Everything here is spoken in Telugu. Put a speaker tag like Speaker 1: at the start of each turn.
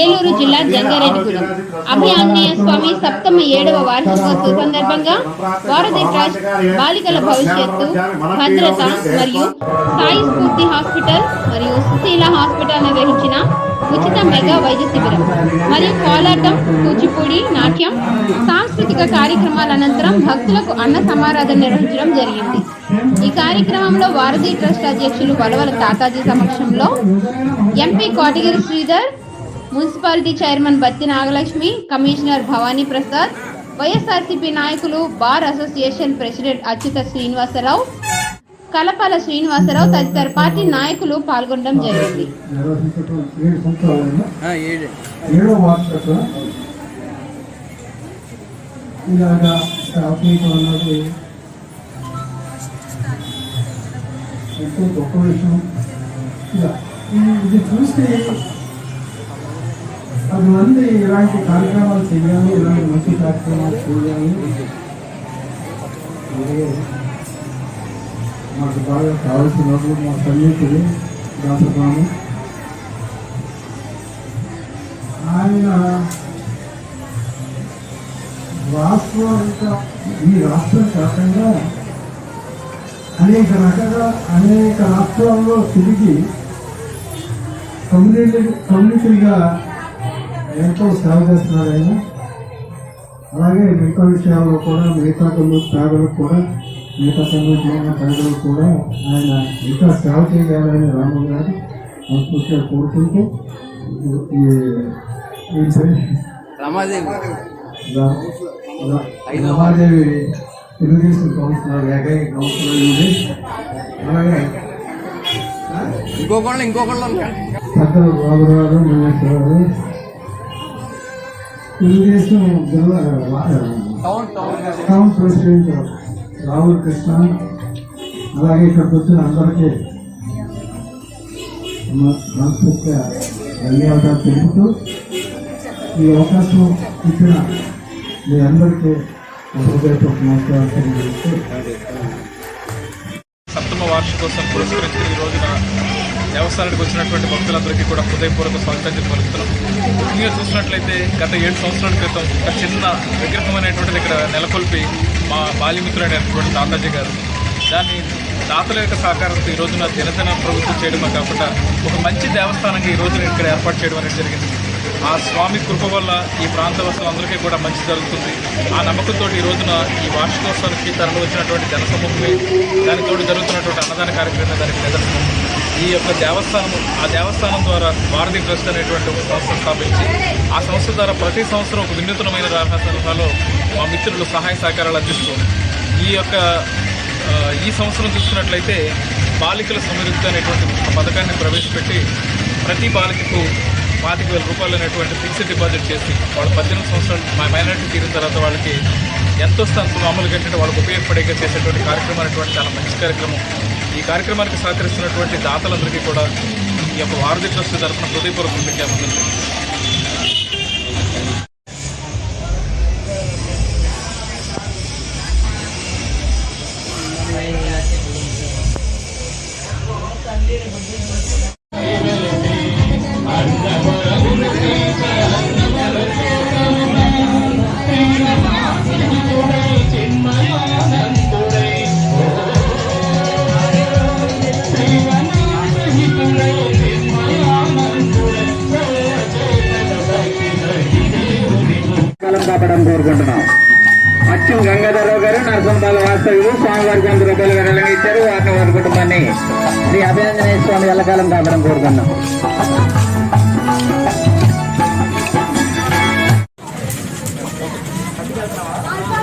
Speaker 1: ఏలూరు జిల్లా జంగారెడ్డిగూడెం. అభయాంజనేయ స్వామి సప్తమ ఏడవ వార్షికోత్సవ సందర్భంగా వారధి ట్రస్ట్ బాలికల భవిష్యత్తు భద్రత మరియు సాయి స్ఫూర్తి హాస్పిటల్ మరియు సుశీల హాస్పిటల్ నిర్వహించిన ఉచిత మెగా వైద్య శిబిరం. మరియు కోలాటం కూచిపూడి నాట్యం సాంస్కృతిక కార్యక్రమాల అనంతరం భక్తులకు అన్న సమారాధన నిర్వహించడం జరిగింది. కార్యక్రమంలో వారధి ట్రస్ట్ అధ్యక్షులు వలవల తాతాజీ సమక్షంలో MP Kotagiri Sridhar municipality chairman Batti Nagalakshmi commissioner Bhavani Prasad YSRCP నాయకులు bar association president Achyuta Srinivasarao Kalapala Srinivasarao తదితర పార్టీ నాయకులు పాల్గొనడం జరిగింది.
Speaker 2: ఇలాగా అప్లీట్ అన్నది ఎంతో గొప్ప విషయం ఇలా ఈ- ఇది చూస్తే పది మంది ఇలాంటి కార్యక్రమాలు చేయాలి ఇలాంటి మంచి కార్యక్రమాలు చేయాలి మాకు బాగా కావాల్సిన వాళ్ళు మా సన్నిహితులు డాక్టర్ ఆయన రాష్ట్రం ఈ రాష్ట్రం కాకుండా అనేక రకాల అనేక రాష్ట్రాల్లో తిరిగి కమ్యూనిటీ కమ్యూనిటీగా ఎంతో సేవ చేస్తున్నారు ఆయన. అలాగే మిగతా విషయాల్లో కూడా మిగతా కమ్యూనిటీ పేదలకు కూడా మిగతా కమ్యూనిటీలో ఉన్న ప్రజలకు కూడా ఆయన ఇంకా సేవ చేయాలని రాము గారు మనస్ఫూర్తిగా కోరుకుంటూ ఈ
Speaker 3: రమాదేవి.
Speaker 2: రమాదేవి తెలుగుదేశం కౌన్సిలర్ ఏకైక కౌన్సిలర్ ఇది అలాగే
Speaker 3: ఇంకొకళ్ళు ఇంకొకళ్ళు.
Speaker 2: పెద్దలు బాబురావు మహేశ్వరరావు తెలుగుదేశం జిల్లా
Speaker 3: టౌన్
Speaker 2: ప్రెసిడెంట్ రాహుల్ కృష్ణ. అలాగే ఇక్కడికి వచ్చిన అందరికీ మనస్ఫూర్తిగా ధన్యవాదాలు తెలుపుతూ ఈ అవకాశం ఇచ్చిన మీ అందరికీ
Speaker 4: సప్తమ వార్షికోత్సవం పురస్కరించిన ఈ రోజున దేవస్థానానికి వచ్చినటువంటి భక్తులందరికీ కూడా హృదయపూర్వక స్వాగతం పలుకుతున్నాం. ముఖ్యంగా చూసినట్లయితే గత ఏడు సంవత్సరాల క్రితం ఒక చిన్న విగ్రహం అనేటువంటిది ఇక్కడ నెలకొల్పి మా బాల్యమిత్రుడైనటువంటి తాతాజీ గారు దాన్ని దాతల యొక్క సహకారంతో ఈ రోజున దినదిన ప్రభుత్వం చేయడమే కాకుండా ఒక మంచి దేవస్థానంగా ఈ రోజున ఇక్కడ ఏర్పాటు చేయడం అనేది జరిగింది. ఆ స్వామి కృప వల్ల ఈ ప్రాంత అందరికీ కూడా మంచి జరుగుతుంది. ఆ నమ్మకంతో ఈ రోజున ఈ వార్షికోత్సవానికి తరలి వచ్చినటువంటి జనసమూహమే దానితో జరుగుతున్నటువంటి అన్నదాన కార్యక్రమం దానికి నిదర్శనం. ఈ యొక్క దేవస్థానం ఆ దేవస్థానం ద్వారా భారతీ ట్రస్ట్ అనేటువంటి ఒక సంస్థ స్థాపించి ఆ సంస్థ ద్వారా ప్రతి సంవత్సరం ఒక వినూతనమైన సలహాలో మా మిత్రులు సహాయ సహకారాలు అందిస్తూ ఈ యొక్క ఈ సంవత్సరం చూసుకున్నట్లయితే బాలికల సమృద్ధి అనేటువంటి పథకాన్ని ప్రవేశపెట్టి ప్రతి బాలికకు పాతిక వేల రూపాయలు అనేటువంటి ఫిక్స్డ్ డిపాజిట్ చేసి వాళ్ళు పద్దెనిమిది సంవత్సరాలు మా మైనారిటీ తీరిన తర్వాత వాళ్ళకి ఎంత వస్తే అంత మామూలుగా ఏంటంటే వాళ్ళకి ఉపయోగపడేగా చేసేటువంటి కార్యక్రమం అనేటువంటి చాలా మంచి కార్యక్రమం. ఈ కార్యక్రమానికి సహకరిస్తున్నటువంటి దాతలందరికీ కూడా ఈ యొక్క వారధి ట్రస్ట్ తరఫున హృదయపూర్వక విజ్ఞాపనలు
Speaker 5: కాలం కాపడం కోరుకుంటున్నాం. అచ్చు గంగాధరరావు గారు నరసింహాల వాస్తవ్యులు స్వామివారికి వంద రూపాయలు విరళంగా ఇచ్చారు. వారిని వారి కుటుంబాన్ని శ్రీ అభినందనే స్వామి ఎల్లకాలం కాపడం కోరుకున్నాం
Speaker 6: Alpha